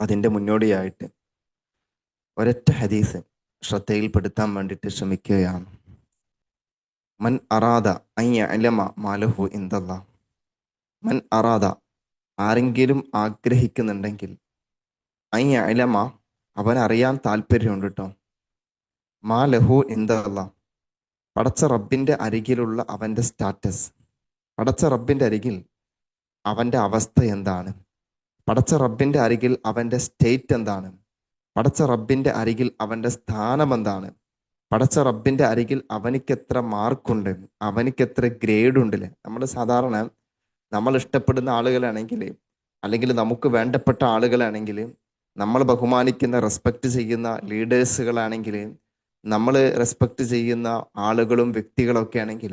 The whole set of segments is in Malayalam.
അതിന്റെ മുന്നോടിയായിട്ട് ഒരൊറ്റ ഹദീസ് ശ്രദ്ധയിൽപ്പെടുത്താൻ വേണ്ടിയിട്ട് ശ്രമിക്കുകയാണ്. മൻ അറാദ അയ്യലമ മാലഹു ഇന്ദല്ല മൻ അറാദ ആരെങ്കിലും ആഗ്രഹിക്കുന്നുണ്ടെങ്കിൽ അയ്യലമ അവൻ അറിയാൻ താല്പര്യമുണ്ട് കേട്ടോ മാ ലഹു ഇന്ദല്ല പടച്ച റബ്ബിന്റെ അരികിലുള്ള അവന്റെ സ്റ്റാറ്റസ്. പടച്ച റബ്ബിന്റെ അരികിൽ അവന്റെ അവസ്ഥ എന്താണ്? പടച്ച റബ്ബിന്റെ അരികിൽ അവന്റെ സ്റ്റേറ്റ് എന്താണ്? പടച്ച റബ്ബിന്റെ അരികിൽ അവന്റെ സ്ഥാനം എന്താണ്? പടച്ച റബ്ബിന്റെ അരികിൽ അവനിക്ക് എത്ര മാർക്കുണ്ട്? അവനിക്ക് എത്ര ഗ്രേഡ് ഉണ്ട് നമ്മൾ സാധാരണ നമ്മൾ ഇഷ്ടപ്പെടുന്ന ആളുകളാണെങ്കിൽ അല്ലെങ്കിൽ നമുക്ക് വേണ്ടപ്പെട്ട ആളുകളാണെങ്കിൽ നമ്മൾ ബഹുമാനിക്കുന്ന റെസ്പെക്ട് ചെയ്യുന്ന ലീഡേഴ്സുകളാണെങ്കിൽ നമ്മൾ റെസ്പെക്ട് ചെയ്യുന്ന ആളുകളും വ്യക്തികളൊക്കെ ആണെങ്കിൽ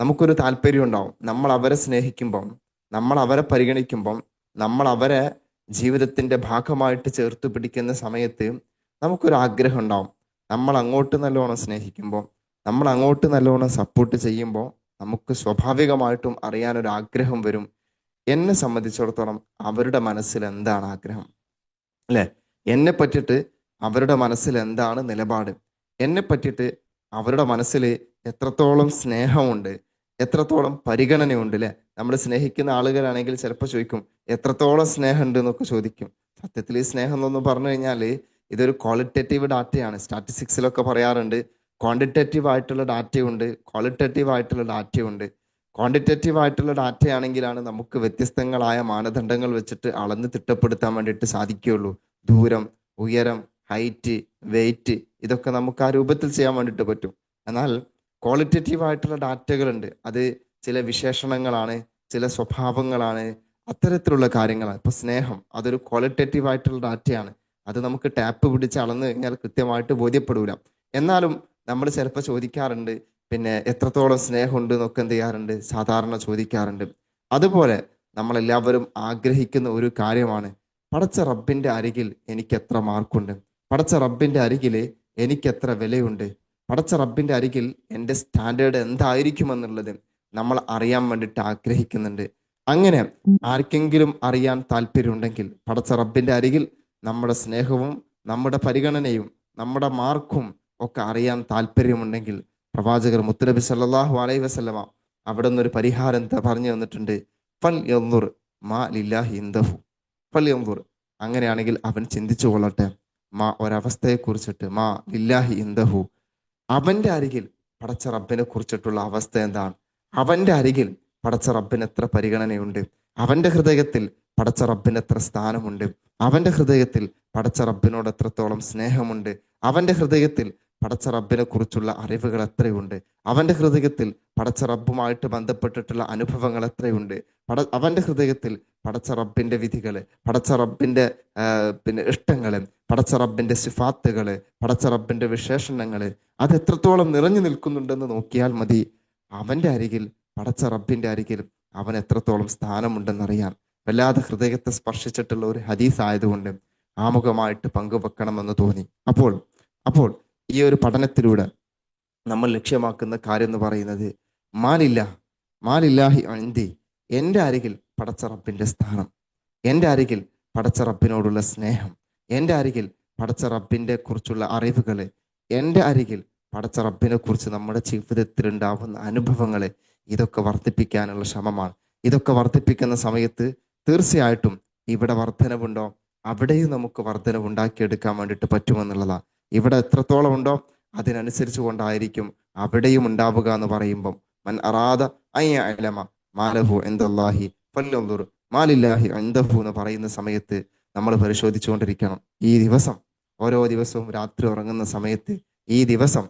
നമുക്കൊരു താല്പര്യം ഉണ്ടാവും. നമ്മൾ അവരെ സ്നേഹിക്കുമ്പം നമ്മൾ അവരെ പരിഗണിക്കുമ്പം നമ്മൾ അവരെ ജീവിതത്തിന്റെ ഭാഗമായിട്ട് ചേർത്ത് പിടിക്കുന്ന സമയത്ത് നമുക്കൊരു ആഗ്രഹം ഉണ്ടാവും നമ്മൾ അങ്ങോട്ട് നല്ലോണം സ്നേഹിക്കുമ്പോൾ നമ്മൾ അങ്ങോട്ട് നല്ലോണം സപ്പോർട്ട് ചെയ്യുമ്പോൾ നമുക്ക് സ്വാഭാവികമായിട്ടും അറിയാനൊരു ആഗ്രഹം വരും. എന്നെ സംബന്ധിച്ചിടത്തോളം അവരുടെ മനസ്സിൽ എന്താണ് ആഗ്രഹം? അല്ലെ? എന്നെ പറ്റിയിട്ട് അവരുടെ മനസ്സിൽ എന്താണ് നിലപാട്? എന്നെ പറ്റിയിട്ട് അവരുടെ മനസ്സിൽ എത്രത്തോളം സ്നേഹമുണ്ട്? എത്രത്തോളം പരിഗണനയുണ്ട് അല്ലെ നമ്മൾ സ്നേഹിക്കുന്ന ആളുകളാണെങ്കിൽ ചിലപ്പോൾ ചോദിക്കും എത്രത്തോളം സ്നേഹമുണ്ട് എന്നൊക്കെ ചോദിക്കും. സത്യത്തിൽ ഈ സ്നേഹം എന്നൊന്ന് പറഞ്ഞു കഴിഞ്ഞാൽ ഇതൊരു ക്വാളിറ്റേറ്റീവ് ഡാറ്റയാണ് സ്റ്റാറ്റിസ്റ്റിക്സിലൊക്കെ പറയാറുണ്ട് ക്വാണ്ടിറ്റേറ്റീവ് ആയിട്ടുള്ള ഡാറ്റയുണ്ട് ക്വാളിറ്റേറ്റീവ് ആയിട്ടുള്ള ഡാറ്റയുണ്ട് ക്വാണ്ടിറ്റേറ്റീവ് ആയിട്ടുള്ള ഡാറ്റയാണെങ്കിലാണ് നമുക്ക് വ്യത്യസ്തങ്ങളായ മാനദണ്ഡങ്ങൾ വെച്ചിട്ട് അളന്ന് തിട്ടപ്പെടുത്താൻ വേണ്ടിയിട്ട് സാധിക്കുകയുള്ളൂ. ദൂരം ഉയരം ഹൈറ്റ് വെയിറ്റ് ഇതൊക്കെ നമുക്ക് ആ രൂപത്തിൽ ചെയ്യാൻ വേണ്ടിയിട്ട് പറ്റും. എന്നാൽ ക്വാളിറ്റേറ്റീവ് ആയിട്ടുള്ള ഡാറ്റകളുണ്ട്. അത് ചില വിശേഷണങ്ങളാണ് ചില സ്വഭാവങ്ങളാണ് അത്തരത്തിലുള്ള കാര്യങ്ങളാണ്. ഇപ്പൊ സ്നേഹം അതൊരു ക്വാളിറ്റേറ്റീവ് ആയിട്ടുള്ള ഡാറ്റയാണ്. അത് നമുക്ക് ടാപ്പ് പിടിച്ച് അളന്ന് കഴിഞ്ഞാൽ കൃത്യമായിട്ട് ബോധ്യപ്പെടൂല. എന്നാലും നമ്മൾ ചിലപ്പോൾ ചോദിക്കാറുണ്ട് പിന്നെ എത്രത്തോളം സ്നേഹമുണ്ട് എന്നൊക്കെ എന്ത് ചെയ്യാറുണ്ട്? സാധാരണ ചോദിക്കാറുണ്ട്. അതുപോലെ നമ്മളെല്ലാവരും ആഗ്രഹിക്കുന്ന ഒരു കാര്യമാണ് പടച്ച റബ്ബിന്റെ അരികിൽ എനിക്ക് എത്ര മാർക്കുണ്ട്? പടച്ച റബ്ബിന്റെ അരികിൽ എനിക്ക് എത്ര വിലയുണ്ട്? പടച്ച റബ്ബിന്റെ അരികിൽ എന്റെ സ്റ്റാൻഡേർഡ് എന്തായിരിക്കും എന്നുള്ളത് നമ്മൾ അറിയാൻ വേണ്ടിയിട്ട് ആഗ്രഹിക്കുന്നുണ്ട്. അങ്ങനെ ആർക്കെങ്കിലും അറിയാൻ താല്പര്യമുണ്ടെങ്കിൽ പടച്ച റബ്ബിന്റെ അരികിൽ നമ്മുടെ സ്നേഹവും നമ്മുടെ പരിഗണനയും നമ്മുടെ മാർക്കും ഒക്കെ അറിയാൻ താല്പര്യമുണ്ടെങ്കിൽ പ്രവാചകർ മുത്തനബി സല്ലാഹു അലൈ വസ്ലമ അവിടെ നിന്നൊരു പരിഹാരം പറഞ്ഞു തന്നിട്ടുണ്ട്. ഫൽ യന്തുർ മാ ലില്ലാഹി ഇന്ദഹു. ഫൽ യന്തുർ അങ്ങനെയാണെങ്കിൽ അവൻ ചിന്തിച്ചു കൊള്ളട്ടെ. മാ ഒരവസ്ഥയെ കുറിച്ചിട്ട് മാ ലില്ലാഹി ഇന്ദഹു. അവന്റെ അരികിൽ പടച്ച റബ്ബിനെ കുറിച്ചിട്ടുള്ള അവസ്ഥ എന്താണ്? അവന്റെ അരികിൽ പടച്ച റബ്ബിന് എത്ര പരിഗണനയുണ്ട്? അവന്റെ ഹൃദയത്തിൽ പടച്ച റബ്ബിന് എത്ര സ്ഥാനമുണ്ട്? അവന്റെ ഹൃദയത്തിൽ പടച്ച റബ്ബിനോട് എത്രത്തോളം സ്നേഹമുണ്ട്? അവന്റെ ഹൃദയത്തിൽ പടച്ച റബ്ബിനെ കുറിച്ചുള്ള അറിവുകൾ എത്രയുണ്ട്? അവന്റെ ഹൃദയത്തിൽ പടച്ച റബ്ബുമായിട്ട് ബന്ധപ്പെട്ടിട്ടുള്ള അനുഭവങ്ങൾ എത്രയുണ്ട്? പട അവന്റെ ഹൃദയത്തിൽ പടച്ച റബ്ബിന്റെ വിധികൾ പടച്ച റബ്ബിന്റെ പിന്നെ ഇഷ്ടങ്ങൾ പടച്ച റബ്ബിന്റെ സിഫാത്തുകൾ പടച്ച റബ്ബിന്റെ വിശേഷണങ്ങൾ അത് എത്രത്തോളം നിറഞ്ഞു നിൽക്കുന്നുണ്ടെന്ന് നോക്കിയാൽ മതി. അവന്റെ അരികിൽ പടച്ച റബ്ബിന്റെ അരികിൽ അവൻ എത്രത്തോളം സ്ഥാനമുണ്ടെന്നറിയാം വല്ലാതെ ഹൃദയത്തെ സ്പർശിച്ചിട്ടുള്ള ഒരു ഹദീസ് ആയതുകൊണ്ട് ആമുഖമായിട്ട് പങ്കുവെക്കണമെന്ന് തോന്നി. അപ്പോൾ അപ്പോൾ ഈ ഒരു പഠനത്തിലൂടെ നമ്മൾ ലക്ഷ്യമാക്കുന്ന കാര്യം എന്ന് പറയുന്നത് മാലില്ല മാലില്ലാഹി അന്തി എന്റെ അരികിൽ പടച്ചറപ്പിന്റെ സ്ഥാനം എന്റെ അരികിൽ പടച്ചറപ്പിനോടുള്ള സ്നേഹം എന്റെ അരികിൽ പടച്ചറപ്പിന്റെ കുറിച്ചുള്ള അറിവുകൾ എന്റെ അരികിൽ പടച്ചറപ്പിനെ കുറിച്ച് നമ്മുടെ ജീവിതത്തിൽ ഉണ്ടാകുന്ന അനുഭവങ്ങൾ ഇതൊക്കെ വർദ്ധിപ്പിക്കാനുള്ള ശ്രമമാണ്. ഇതൊക്കെ വർദ്ധിപ്പിക്കുന്ന സമയത്ത് തീർച്ചയായിട്ടും ഇവിടെ വർധനവുണ്ടോ അവിടെയും നമുക്ക് വർധനവ് ഉണ്ടാക്കിയെടുക്കാൻ വേണ്ടിയിട്ട് പറ്റുമെന്നുള്ളതാണ്. ഇവിടെ എത്രത്തോളം ഉണ്ടോ അതിനനുസരിച്ച് കൊണ്ടായിരിക്കും അവിടെയും ഉണ്ടാവുക എന്ന് പറയുമ്പം മൻ അറാദ അയ്യലമ മാലഹു എന്തല്ലാഹി ഫല്ലുർ മാലില്ലാഹി എന്തഹു എന്ന് പറയുന്ന സമയത്ത് നമ്മൾ പരിശോധിച്ചുകൊണ്ടിരിക്കണം. ഈ ദിവസം ഓരോ ദിവസവും രാത്രി ഉറങ്ങുന്ന സമയത്ത് ഈ ദിവസം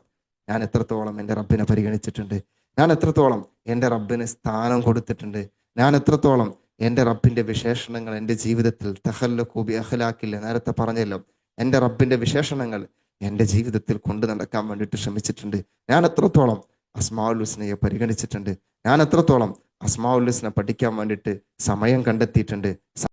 ഞാൻ എത്രത്തോളം എന്റെ റബ്ബിനെ പരിഗണിച്ചിട്ടുണ്ട് ഞാൻ എത്രത്തോളം എന്റെ റബ്ബിന് സ്ഥാനം കൊടുത്തിട്ടുണ്ട് ഞാൻ എത്രത്തോളം എന്റെ റബ്ബിന്റെ വിശേഷണങ്ങൾ എന്റെ ജീവിതത്തിൽ തഹല്ല കൂബി അഹലാക്കില്ല നേരത്തെ പറഞ്ഞല്ലോ എന്റെ റബ്ബിന്റെ വിശേഷണങ്ങൾ എന്റെ ജീവിതത്തിൽ കൊണ്ടു നടക്കാൻ വേണ്ടിയിട്ട് ശ്രമിച്ചിട്ടുണ്ട്. ഞാൻ എത്രത്തോളം അസ്മാഉൽ ഹുസ്നയെ പരിഗണിച്ചിട്ടുണ്ട്? ഞാൻ എത്രത്തോളം അസ്മാഉൽ ഹുസ്ന പഠിക്കാൻ വേണ്ടിയിട്ട് സമയം കണ്ടെത്തിയിട്ടുണ്ട്?